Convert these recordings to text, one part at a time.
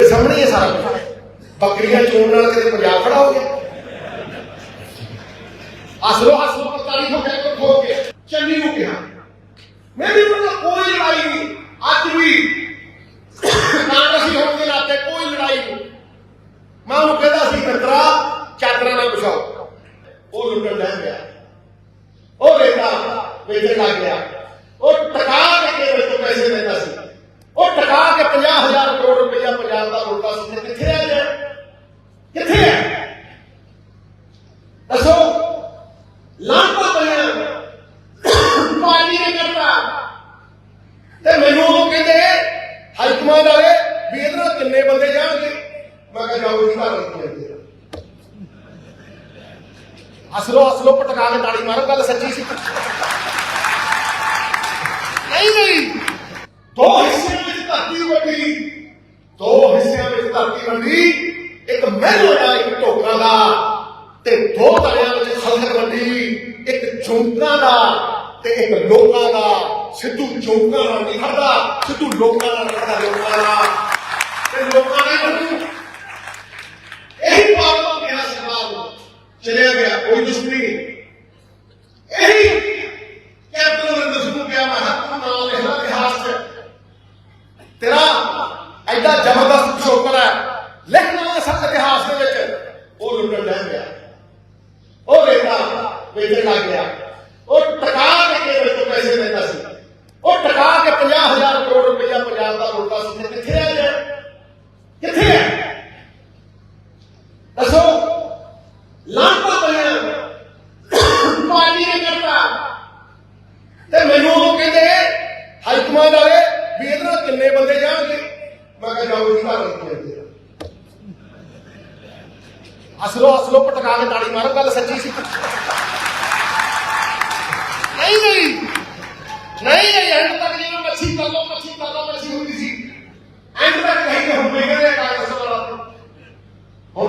ਤੇ ਸਾਹਮਣੇ ਹੀ ਹੈ ਸਾਰਾ ਕੁਝ ਬੱਕਰੀਆਂ ਚੋਣ ਨਾਲ ਕਿਤੇ ਪੰਜਾਬ ਖੜਾ ਹੋ ਗਿਆ। ਅਸਲੋ ਹਸਲੋ ਪਤਾਰੀ ਹੋ ਗਿਆ ਕੋ ਖੋ ਕੇ। ਚੰਨੀ ਨੂੰ ਕਿਹਾ। ਮੈਂ ਵੀ ਉਹਨਾਂ ਨਾਲ ਕੋਈ ਲੜਾਈ ਨਹੀਂ ਅੱਜ ਵੀ ਕਾਂਗਰਸੀ ਹੋਣ ਦੇ ਨਾਤੇ ਕੋਈ ਲੜਾਈ ਨਹੀਂ ਮੈਂ ਉਹਨੂੰ ਕਹਿੰਦਾ ਸੀ ਮਿੱਤਰਾ ਚਾਦਰਾਂ ਨਾਲ ਵਿਛਾਓ ਉਹ ਲੁੱਟਣ ਲੱਗ ਗਿਆ ਉਹ ਵੇਖਦਾ ਵੇਚਣ ਲੱਗ ਗਿਆ ਉਹ ਟਕਾ ਕੇ ਮੇਰੇ ਤੋਂ ਪੈਸੇ ਲੈਂਦਾ ਸੀ ਉਹ ਟਕਾ ਕੇ 50000 ਕਰੋੜ ਰੁਪਇਆ ਪੰਜਾਬ ਦਾ ਲੁੱਟਦਾ ਸੀ ਤੇ ਕਿੱਥੇ ਆ ਗਿਆ ਕਿੱਥੇ ਹੈ ਦੱਸੋ ਲਾਂਭਾ ਪਿਆ ਪਾਣੀ ਨੇ ਕਰਤਾ ਤੇ ਮੈਨੂੰ ਉਹ ਕਹਿੰਦੇ ਹਾਈ ਕਮਾਂਡ ਵਾਲੇ ਵੀ ਇਹਦੇ ਨਾਲ ਕਿੰਨੇ ਬੰਦੇ ਜਾਣਗੇ। ਮੈਂ ਕਿਹਾ ਜਾਓ ਜੀ ਘਰ ਜਾਂਦੇ ਅਸਲੋ ਅਸਲੋ ਪਟਕਾ ਕੇ ਤਾੜੀ ਮਾਰੋ ਗੱਲ ਸੱਚੀ ਸੀ। ਨਹੀਂ ਨਹੀਂ। ਦੋ ਹਿੱਸਿਆਂ ਵਿੱਚ ਧਰਤੀ ਵੰਡੀ ਦੋ ਹਿੱਸਿਆਂ ਵਿੱਚ ਧਰਤੀ ਵੰਡੀ ਇੱਕ ਮਹਿਲ ਦਾ ਇੱਕ ਢੋਕਾਂ ਦਾ ਤੇ ਦੋ ਤਲਿਆਂ ਵਿੱਚ ਖਲਕ ਵੰਡੀ ਇੱਕ ਝੁੰਕਾਂ ਦਾ ਤੇ ਇੱਕ ਲੋਕਾਂ ਦਾ। ਸਿੱਧੂ ਝੁੰਕਾਂ ਨਾਲ ਨਹੀਂ ਖੜਦਾ, ਸਿੱਧੂ ਲੋਕਾਂ ਨਾਲ ਖੜਦਾ, ਲੋਕਾਂ ਨਾਲ। ਤੇ ਲੋਕਾਂ ਨੇ ਵੰਡੂ ਇਹੀ ਪਾਵਰ ਕਿਹਾ ਸਰਕਾਰ ਚਲਿਆ ਗਿਆ, ਕੋਈ ਦੁਸ਼ਮਣੀ ਨਹੀਂ। ਇਹੀ ਕੈਪਟਨ ਅਮਰਿੰਦਰ ਸਿੰਘ ਨੂੰ ਕਿਹਾ, ਮੈਂ ਹੱਥ ਨੂੰ ਲਿਖਣਾ ਇਤਿਹਾਸ 'ਚ। ਤੇਰਾ ਐਡਾ ਜ਼ਬਰਦਸਤ ਪਿਛੋਕੜ ਹੈ। ਲਿਖਣਾ ਸਭ ਇਤਿਹਾਸ ਦੇ ਵਿੱਚ। ਉਹ ਲੁੱਟਣ ਲੱਗ ਗਿਆ ਉਹ ਵੇਖਦਾ ਵੇਚਣ ਲੱਗ ਗਿਆ। ਉਹ ਟਕਾ ਕੇ ਮੇਰੇ ਪੈਸੇ ਲੈਂਦਾ 50000 ਕਰੋੜ ਰੁਪਇਆ ਪੰਜਾਬ ਦਾ ਲੁੱਟਦਾ ਸੀ। ਤੇ ਕਿੱਥੇ ਆ ਗਿਆ? ਕਿੱਥੇ ਹੈ? ਦੱਸੋ। ਲਾਂਭਾ ਪਿਆ ਪਾਣੀ ਨੇ ਕਰਤਾ। ਤੇ ਮੈਨੂੰ ਉਹ ਕਹਿੰਦੇ ਹਾਈ ਵਾਲੇ, ਵੀ ਇਹਦੇ ਨਾਲ ਕਿੰਨੇ ਬੰਦੇ ਜਾਣਗੇ? ਮੈਂ ਕਿਹਾ, ਜਾਓ ਜੀ, ਘਰ ਜਾਂਦੇ ਅਸਲੋ ਅਸਲੋ ਪਟਕਾ ਕੇ ਤਾੜੀ ਮਾਰੋ, ਗੱਲ ਸੱਚੀ ਸੀ। ਨਹੀਂ ਨਹੀਂ।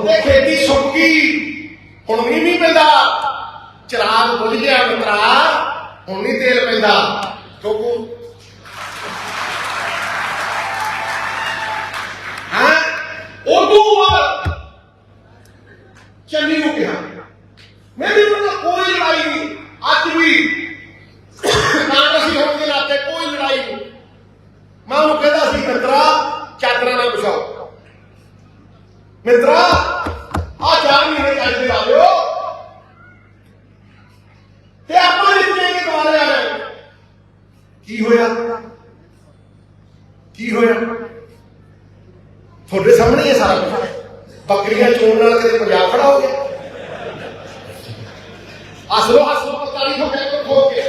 ਹੁਣ ਖੇਤੀ ਸੁੱਕ ਗਈ। ਹੁਣ ਵੀ ਪੈਂਦਾ। ਚਰਾਗ ਬੁਝ ਗਿਆ ਮਿੱਤਰਾ। ਹੁਣ ਨਹੀਂ ਤੇਲ ਪੈਂਦਾ। ਕਿਉਂਕਿ ਹਾਂ? ਉਦੋਂ ਬਾਅਦ ਚੰਨੀ ਨੂੰ ਕਿਹਾ। ਮੈਂ ਵੀ ਉਹਨਾਂ ਕੋਈ ਲੜਾਈ ਨਹੀਂ। ਅੱਜ ਵੀ ਕਾਂਗਰਸੀ ਹੋਣ ਦੇ ਨਾਤੇ ਕੋਈ ਲੜਾਈ ਨਹੀਂ। ਮੈਂ ਉਹਨੂੰ ਕਹਿੰਦਾ ਸੀ, ਮਿੱਤਰਾ, ਚਾਦਰਾਂ ਨਾਲ ਵਿਛਾਓ। ਮਿੱਤਰਾ ਆ ਚਾਰ ਮਹੀਨੇ ਚੱਲਦੇ ਆ ਲਿਓ ਤੇ ਆਪਾਂ ਨਿਕਲੇ ਕੇ ਦੁਆਰੇ ਆ ਗਏ ਕੀ ਹੋਇਆ? ਕੀ ਹੋਇਆ? ਤੁਹਾਡੇ ਸਾਹਮਣੇ ਹੀ ਸਾਰਾ ਕੁਝ ਬੱਕਰੀਆਂ ਚੋਣ ਨਾਲ ਕਦੇ ਪੰਜਾਬ ਖੜਾ ਹੋ ਗਿਆ? ਅਸਲੋ ਅਸਲੋ ਪਤਾਰੀ ਹੋ ਗਿਆ ਕੋ ਖੋ ਕੇ।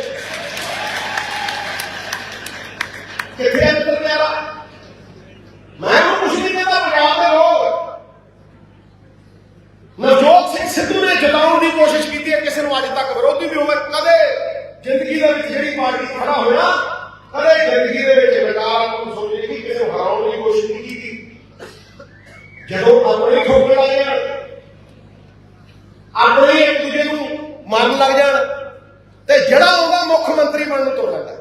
ਕਿੱਥੇ ਹੈ ਪਿਆਰਾ? ਮੈਂ ਉਹ ਕੁਛ ਨਹੀਂ ਕਹਿੰਦਾ, ਪੰਜਾਬ ਦੇ ਲੋਕ। ਨਵਜੋਤ ਸਿੰਘ ਸਿੱਧੂ ਨੇ ਜਤਾਉਣ ਦੀ ਕੋਸ਼ਿਸ਼ ਕੀਤੀ ਹੈ, ਕਿਸੇ ਨੂੰ ਅੱਜ ਤੱਕ ਵਿਰੋਧੀ ਵੀ ਹੋਵੇ ਕਦੇ ਜ਼ਿੰਦਗੀ ਦੇ ਵਿੱਚ ਜਿਹੜੀ ਪਾਰਟੀ ਖੜਾ ਹੋਇਆ ਜ਼ਿੰਦਗੀ ਦੇ ਵਿੱਚ ਬੇਕਾਰ ਨੂੰ ਸੋਚੇ ਕਿ ਕਿਸੇ ਨੂੰ ਹਰਾਉਣ ਦੀ ਕੋਸ਼ਿਸ਼ ਨਹੀਂ ਕੀਤੀ। ਜਦੋਂ ਆਪਣੇ ਖੋਪੜ ਲੱਗ ਜਾਣ ਆਪਣੇ ਇੱਕ ਦੂਜੇ ਨੂੰ ਮੰਨ ਲੱਗ ਜਾਣ ਤੇ ਜਿਹੜਾ ਉਹਦਾ ਮੁੱਖ ਮੰਤਰੀ ਬਣਨ ਤੋਂ ਲੱਗਦਾ